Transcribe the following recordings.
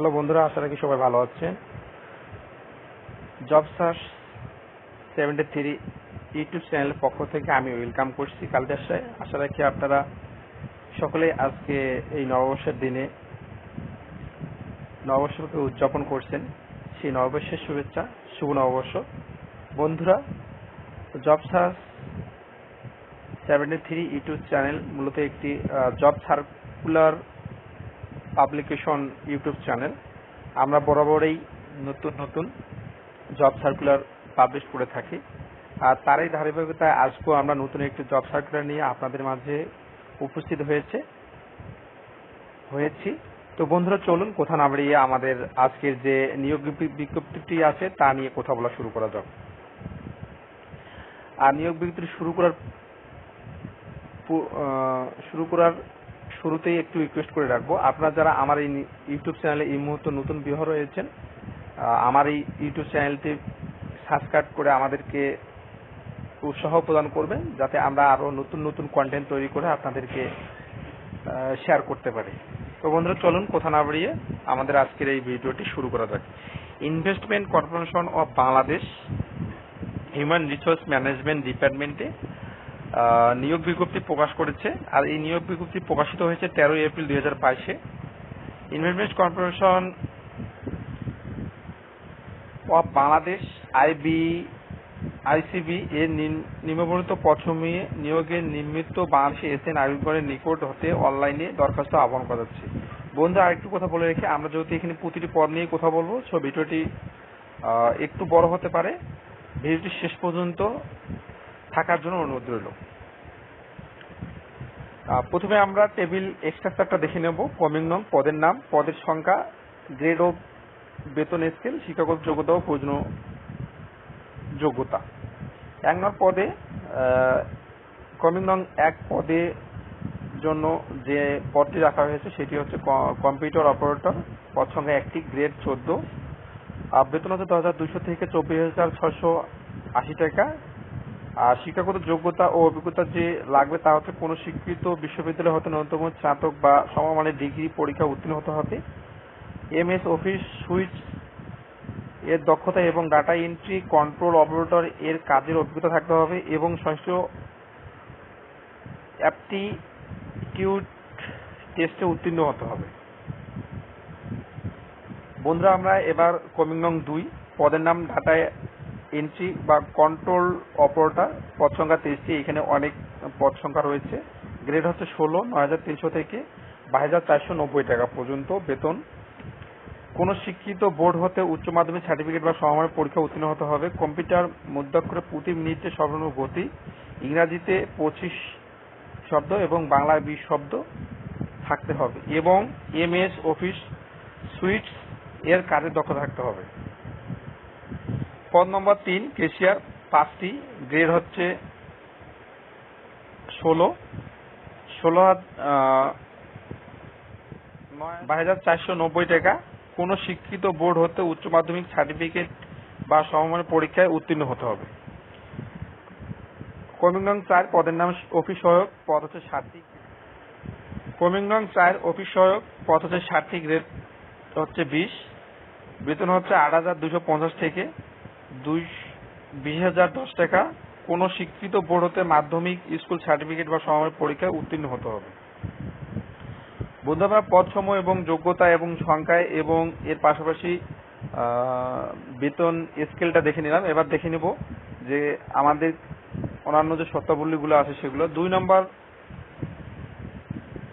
Hello বন্ধুরা, আশা রাখি সবাই ভালো আছেন। Job search seventy three YouTube চ্যানেলের পক্ষ থেকে আমি ওয়েলকাম করছি কালদাসায় আশা রাখি আপনারা সকলে আজকে এই নববর্ষের দিনে, নববর্ষকে উদযাপন করছেন। সেই নববর্ষের শুভেচ্ছা, শুভ নববর্ষ। বন্ধুরা job search seventy three YouTube channel মূলত একটি job circular publication YouTube channel আমরা বরাবরই নতুন নতুন জব সার্কুলার পাবলিশ করে থাকি। আর তারই ধারাবাহিকতায় আজকেও আমরা নতুন একটি জব সার্কুলার নিয়ে আপনাদের মাঝে উপস্থিত হয়েছে, হয়েছি। তো বন্ধুরা, চলুন কোথা না বাড়িয়ে আমাদের আজকের যে নিয়োগ বিজ্ঞপ্তিটি আছে, তা নিয়ে কথা বলা শুরু করা যাক। আর নিয়োগ বিজ্ঞপ্তি শুরু করার শুরু করার শুরুতেই একটু রিকোয়েস্ট করে রাখব। আপনারা যারা আমার এই ইউটিউব চ্যানেলে এই মুহূর্তে নতুন বিবাহ রয়েছেন আমার এই ইউটিউব চ্যানেলটি সাবস্ক্রাইব করে আমাদেরকে উৎসাহ প্রদান করবেন, যাতে আমরা আরও নতুন নতুন কন্টেন্ট তৈরি করে আপনাদেরকে শেয়ার করতে পারি। তো বন্ধুরা, চলুন কথা না বাড়িয়ে আমাদের আজকের এই ভিডিওটি শুরু করা যাক। Investment corporation of Bangladesh human resource management ডিপার্টমেন্টে নিয়োগ বিজ্ঞপ্তি প্রকাশ করেছে। আর এই নিয়োগ বিজ্ঞপ্তি প্রকাশিত হয়েছে তেরোই এপ্রিল দুই হাজার বাইশে। Investment corporation of Bangladesh IB ICB এর নিম- নিম্নবর্ণিত পছমিয়ে নিয়োগের নিমিত্ত বাংলাদেশে এসে নাগরিকগণের নিকট হতে অনলাইনে দরখাস্ত আহ্বান করা যাচ্ছে বন্ধু আরেকটু কথা বলে রেখে আমরা যেহেতু এখানে প্রতিটি পদ নিয়ে কথা বলব সো ভিডিওটি একটু বড় হতে পারে। ভিডিওটি শেষ পর্যন্ত থাকার জন্য অনুরোধ রইল। প্রথমে আমরা টেবিল এক্সট্রাকচারটা দেখে নেব। কমিং নং, পদের নাম, পদের সংখ্যা গ্রেড ও বেতন স্কেল শিক্ষাগত যোগ্যতা ও প্রয়োজনীয় যোগ্যতা। এক নম্বর পদে কমিং নং এক পদে জন্য যে পদটি রাখা হয়েছে, সেটি হচ্ছে কম্পিউটার অপারেটর পদ সংখ্যা একটি গ্রেড চোদ্দ। বেতন হচ্ছে দশ হাজার দুইশো থেকে চব্বিশ হাজার ছশো আশি টাকা। আর শিক্ষাগত যোগ্যতা ও অভিজ্ঞতা যে লাগবে তা হচ্ছে কোনো স্বীকৃত বিশ্ববিদ্যালয় হতে ন্যূনতম স্নাতক বা সমমানের ডিগ্রি পরীক্ষা উত্তীর্ণ হতে হবে। এম এস অফিস সুইচ এর দক্ষতা এবং ডাটা এন্ট্রি কন্ট্রোল অপারেটর এর কাজের অভিজ্ঞতা থাকতে হবে এবং সংশ্লিষ্ট অ্যাপটিটিউড টেস্টে উত্তীর্ণ হতে হবে। বন্ধুরা, আমরা এবার কমিং নং দুই, পদের নাম ডাটা এন্ট্রি বা কন্ট্রোল অপারেটর পদ সংখ্যা তেইশটি, এখানে অনেক পদ সংখ্যা রয়েছে। গ্রেড হচ্ছে ষোলো, নয় হাজার তিনশো থেকে বাইশ হাজার চারশো নব্বই টাকা পর্যন্ত বেতন। কোন শিক্ষিত বোর্ড হতে উচ্চ মাধ্যমিক সার্টিফিকেট বা সমমানের পরীক্ষা উত্তীর্ণ হতে হবে। কম্পিউটার মধ্যাক্ষরে প্রতি মিনিটে সর্বনিম্ন গতি, ইংরাজিতে পঁচিশ শব্দ এবং বাংলায় বিশ শব্দ থাকতে হবে এবং এম এস অফিস সুইটস এর কাজের দক্ষ থাকতে হবে। পদ নম্বর তিন, কেশিয়ার পাঁচটি, গ্রেড হচ্ছে ষোলো। ষোলো বাইশ হাজার চারশো নব্বই টাকা। কোন শিক্ষিত বোর্ড হতে উচ্চ মাধ্যমিক সার্টিফিকেট বা সমমানের পরীক্ষায় উত্তীর্ণ হতে হবে। কমিংনং চার পদের নাম অফিস সহায়ক, পদ হচ্ছে ষাটটি কমিংনং চার অফিস সহায়ক, পদ হচ্ছে ষাটটি গ্রেড হচ্ছে বিশ। বেতন হচ্ছে আট হাজার দুশো পঞ্চাশ থেকে। দুই বিশ হাজার দশ টাকা। কোন স্বীকৃত বোর্ড হতে মাধ্যমিক স্কুল সার্টিফিকেট বা সমমানের পরীক্ষায় উত্তীর্ণ হতে হবে। বুধবার পদসমূহ এবং যোগ্যতা এবং সংখ্যায় এবং এর পাশাপাশি বেতন স্কেলটা দেখে নিলাম। এবার দেখে নিব যে আমাদের অন্যান্য যে শর্তাবলীগুলো আছে সেগুলো। দুই নম্বর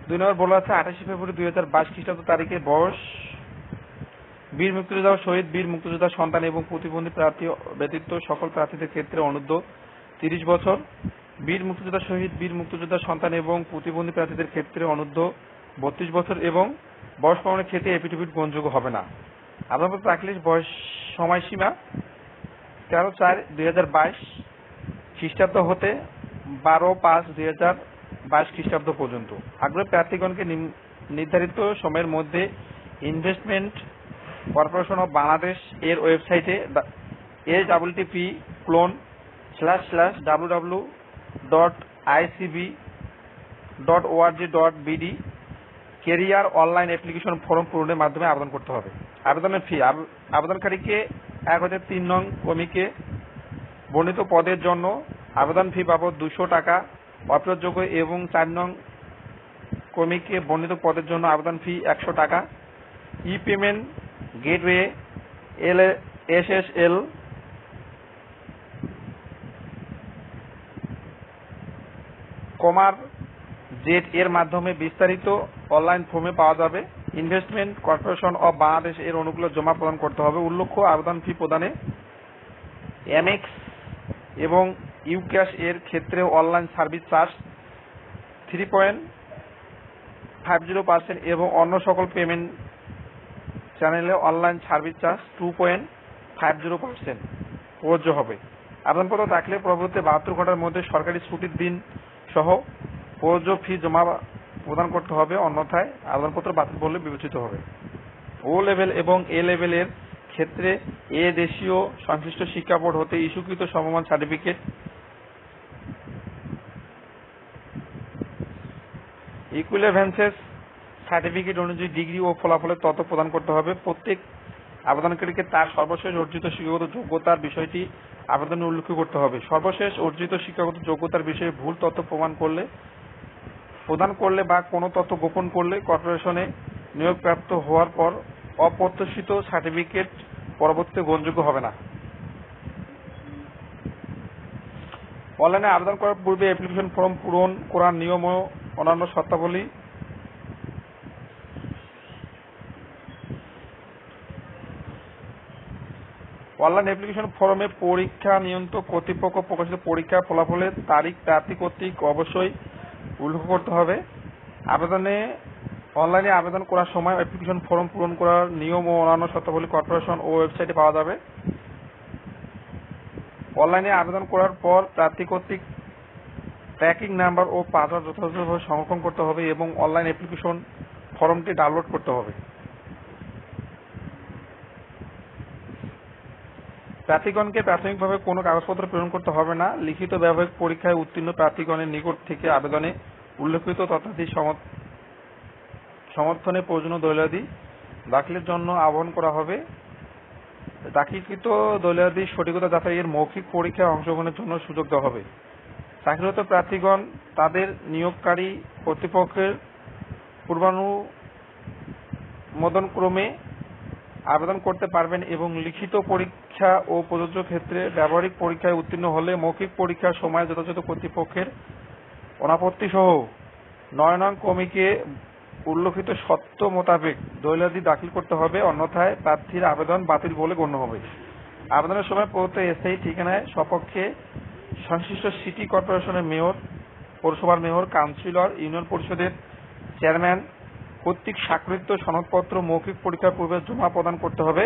দুই নম্বর বলা আছে আঠাশে ফেব্রুয়ারি দুই হাজার বাইশ খ্রিস্টাব্দ তারিখে বয়স বীর মুক্তিযোদ্ধা ও শহীদ বীর মুক্তিযোদ্ধা সন্তান এবং প্রতিবন্ধী প্রার্থী ব্যতীত সকল প্রার্থীদের ক্ষেত্রে অনূর্ধ্ব তিরিশ বছর। বীর মুক্তিযোদ্ধা, শহীদ বীর মুক্তিযোদ্ধা সন্তান এবং প্রতিবন্ধী প্রার্থীদের ক্ষেত্রে অনূর্ধ্ব বত্রিশ বছর এবং বয়স প্রমাণের ক্ষেত্রে এফিডেভিট গ্রহণযোগ্য হবে না। আদালত প্রাকলিশ বয়স সময়সীমা তেরো চার দুই হাজার বাইশ খ্রিস্টাব্দ হতে বারো পাঁচ দুই হাজার বাইশ খ্রিস্টাব্দ পর্যন্ত। আগ্রহী প্রার্থীগণকে নির্ধারিত সময়ের মধ্যে ইনভেস্টমেন্ট কর্পোরেশন অফ বাংলাদেশ এর ওয়েবসাইটে এ double TP colon slash slash W W dot ICB dot ORG dot BD career online application form পূরণের মাধ্যমে আবেদন করতে হবে। আবেদনের ফি আবেদনকারীকে এক হাজার তিন নং কমিকে বর্ণিত পদের জন্য আবেদন ফি বাবদ দুশো টাকা অপ্রযোগ্য এবং চার নং কমিকে বর্ণিত পদের জন্য আবেদন ফি একশো টাকা E payment gateway, L, S S L, commerz এর মাধ্যমে বিস্তারিত অনলাইন ফর্মে পাওয়া যাবে। ইনভেস্টমেন্ট কর্পোরেশন অব বাংলাদেশ এর অনুকূলে জমা প্রদান করতে হবে। উল্লেখ্য, আবেদন ফি প্রদানে এমএক্স এবং ইউক্যাশ এর ক্ষেত্রে online service charge three point five zero percent এবং অন্য সকল পেমেন্ট চ্যানেলে online service charge two point five zero percent প্রযোজ্য হবে। আবেদনপত্র দাখিলের পরবর্তী বাহাত্তর ঘণ্টার মধ্যে সরকারি ছুটির দিন সহ প্রযোজ্য ফি জমা প্রদান করতে হবে, অন্যথায় আবেদনপত্র বাতিল বলে বিবেচিত হবে। ও লেভেল এবং এ লেভেলের ক্ষেত্রে এ দেশীয় সংশ্লিষ্ট শিক্ষা বোর্ড হতে ইস্যুকৃত সমমান সার্টিফিকেট ইকুইলেভেন্সেস সার্টিফিকেট অনুযায়ী ডিগ্রি ও ফলাফলের তথ্য প্রদান করতে হবে। প্রত্যেক আবেদনকারীকে তার সর্বশেষ অর্জিত শিক্ষাগত যোগ্যতার বিষয়টি আবেদনে উল্লেখ করতে হবে। সর্বশেষ অর্জিত শিক্ষাগত যোগ্যতার বিষয়ে ভুল তথ্য প্রমাণ করলে, প্রদান করলে বা কোনো তথ্য গোপন করলে কর্পোরেশনে নিয়োগপ্রাপ্ত হওয়ার পর অপ্রত্যাশিত সার্টিফিকেট পরবর্তীতে গ্রহণযোগ্য হবে না। অনলাইনে আবেদন করার পূর্বে অ্যাপ্লিকেশন ফর্ম পূরণ করার নিয়ম ও অন্যান্য শর্তাবলী অনলাইন অ্যাপ্লিকেশন ফর্মে পরীক্ষা নিয়ন্ত্রক কর্তৃপক্ষ প্রকাশিত পরীক্ষার ফলাফলের তারিখ, প্রার্থী কর্তৃক অবশ্যই উল্লেখ করতে হবে। আবেদনে, অনলাইনে আবেদন করার সময় অ্যাপ্লিকেশন ফর্ম পূরণ করার নিয়ম ও অন্যান্য শর্তাবলী কর্পোরেশন ও ওয়েবসাইটে পাওয়া যাবে। অনলাইনে আবেদন করার পর প্রার্থী কর্তৃক ট্র্যাকিং নাম্বার ও পাসওয়ার্ড যথাযথভাবে সংরক্ষণ করতে হবে এবং অনলাইন অ্যাপ্লিকেশন ফর্মটি ডাউনলোড করতে হবে। প্রার্থীগণকে প্রাথমিকভাবে কোনো কাগজপত্র প্রেরণ করতে হবে না। লিখিত ব্যবহারিক পরীক্ষায় উত্তীর্ণ প্রার্থীগণের নিকট থেকে আবেদনে উল্লেখিত তথ্যাদি সমর্থনে প্রয়োজনীয় দলিলাদি দাখিলের জন্য আহ্বান করা হবে। দাখিলকৃত দলিলাদি সঠিকতা যাচাইয়ের মৌখিক পরীক্ষায় অংশগ্রহণের জন্য সুযোগ দেওয়া হবে। চাকরিরত প্রার্থীগণ তাদের নিয়োগকারী কর্তৃপক্ষের পূর্বানুমোদন ক্রমে আবেদন করতে পারবেন এবং লিখিত পরীক্ষা ও প্রযোজ্য ক্ষেত্রে ব্যবহারিক পরীক্ষায় উত্তীর্ণ হলে মৌখিক পরীক্ষার সময় যথাযথ কর্তৃপক্ষের অনাপত্তি সহ নয় নং কমিকে উল্লেখিত সত্য মোতাবেক দৈলাদি দাখিল করতে হবে, অন্যথায় প্রার্থীর আবেদন বাতিল বলে গণ্য হবে। আবেদনের সময় প্রদত্ত এসআই ঠিকানায় সপক্ষে সংশ্লিষ্ট সিটি কর্পোরেশনের মেয়র, পৌরসভার মেয়র, কাউন্সিলর, ইউনিয়ন পরিষদের চেয়ারম্যান কর্তৃক স্বাক্ষরিত সনদপত্র মৌখিক পরীক্ষার পূর্বে জমা প্রদান করতে হবে।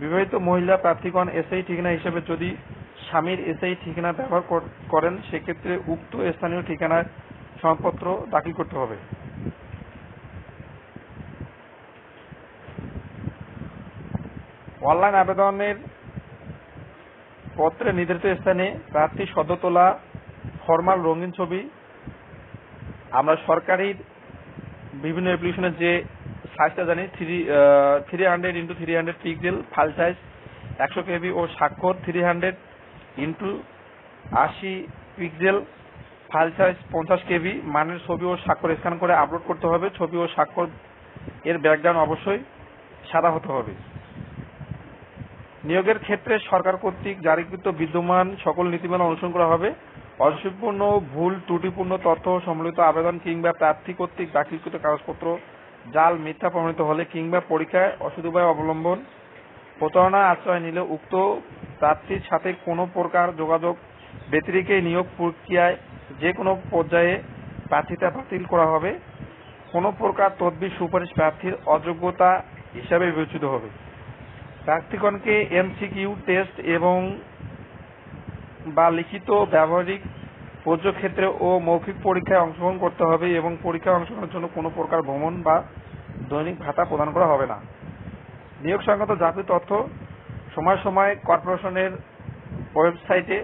বিবাহিত মহিলা প্রার্থীগণ এসআই ঠিকানা হিসেবে যদি স্বামীর এসআই ঠিকানা ব্যবহার করেন, সেক্ষেত্রে উক্ত স্থানীয় ঠিকানায় সনদপত্র দাখিল করতে হবে। অনলাইন আবেদনের পত্রে নির্ধারিত স্থানে প্রার্থী সদ্য তোলা ফরমাল, রঙিন ছবি, আমরা সরকারি বিভিন্ন অ্যাপ্লিকেশনের যে সাইজটা জানি three three hundred into three hundred pixel file size একশো কেবি ও স্বাক্ষর থ্রি হান্ড্রেড ইন্টু আশি পিক্সেল ফাইল সাইজ পঞ্চাশ কেবি মানের ছবি ও স্বাক্ষর স্ক্যান করে আপলোড করতে হবে। ছবি ও স্বাক্ষর এর ব্যাকগ্রাউন্ড অবশ্যই সাদা হতে হবে। নিয়োগের ক্ষেত্রে সরকার কর্তৃক জারিকৃত বিদ্যমান সকল নীতিমালা অনুসরণ করা হবে। অসম্পূর্ণ, ভুল, ত্রুটিপূর্ণ তথ্য সম্মিলিত আবেদন কিংবা প্রার্থী কর্তৃক দাখিলকৃত কাগজপত্র, জাল, মিথ্যা প্রমাণিত হলে কিংবা পরীক্ষায় অসুবিধা অবলম্বন, প্রতারণা, আশ্রয় নিলে উক্ত প্রার্থীর সাথে কোনো প্রকার যোগাযোগ, ব্যতিরিকে নিয়োগ প্রক্রিয়ায় যে কোনো পর্যায়ে প্রার্থিতা বাতিল করা হবে। কোনো প্রকার তদবির সুপারিশ প্রার্থীর অযোগ্যতা হিসাবে বিবেচিত হবে। প্রার্থীগণকে এমসিকিউ, টেস্ট এবং বা লিখিত, ব্যবহারিক প্রযোজ্য ক্ষেত্রে ও মৌখিক পরীক্ষায় অংশগ্রহণ করতে হবে এবং পরীক্ষায় অংশগ্রহণের জন্য কোনো প্রকার ভ্রমণ বা দৈনিক ভাতা প্রদান করা হবে না। নিয়োগ সংক্রান্ত জাতীয় তথ্য সময় সময় কর্পোরেশনের ওয়েবসাইটে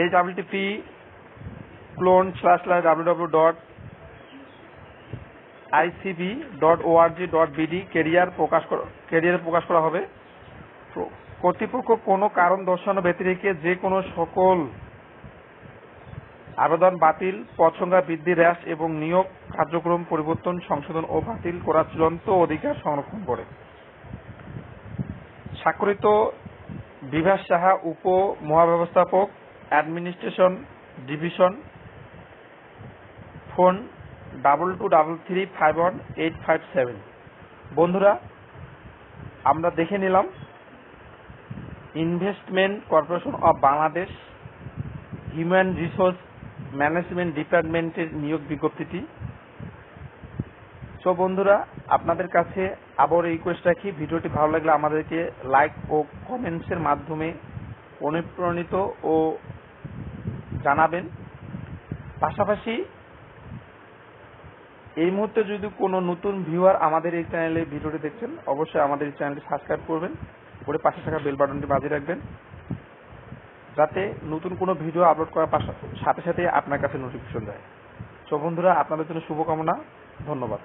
H double TP colon slash slash W W dot ICB dot ORG dot BD career প্রকাশ করা কেরিয়ার প্রকাশ করা হবে। কর্তৃপক্ষ কোনো কারণ দর্শানো ব্যতিরেকে যে কোনো সকল আবেদন বাতিল সংখ্যা বৃদ্ধি হ্রাস এবং নিয়োগ কার্যক্রম পরিবর্তন, সংশোধন ও বাতিল করার চূড়ান্ত অধিকার সংরক্ষণ করে। স্বাক্ষরিত বিভাস সাহা উপ মহাব্যবস্থাপক, administration division, phone double two double three five one eight five seven বন্ধুরা, আমরা দেখে নিলাম investment corporation of Bangladesh human resource management ডিপার্টমেন্টের নিয়োগ বিজ্ঞপ্তিটি। সো বন্ধুরা, আপনাদের কাছে আবার রিকোয়েস্ট রাখি, ভিডিওটি ভালো লাগলে আমাদেরকে লাইক ও কমেন্টসের মাধ্যমে অনুপ্রাণিত ও জানাবেন। পাশাপাশি এই মুহূর্তে যদি কোনো নতুন ভিউয়ার আমাদের এই চ্যানেলে ভিডিওটি দেখছেন, অবশ্যই আমাদের এই চ্যানেলটি সাবস্ক্রাইব করবেন। করে পাশে থাকা বেল বাটনটি বাজিয়ে রাখবেন, যাতে নতুন কোনো ভিডিও আপলোড করার সাথে সাথে আপনার কাছে নোটিফিকেশন যায়। সো বন্ধুরা, আপনাদের জন্য শুভকামনা, ধন্যবাদ।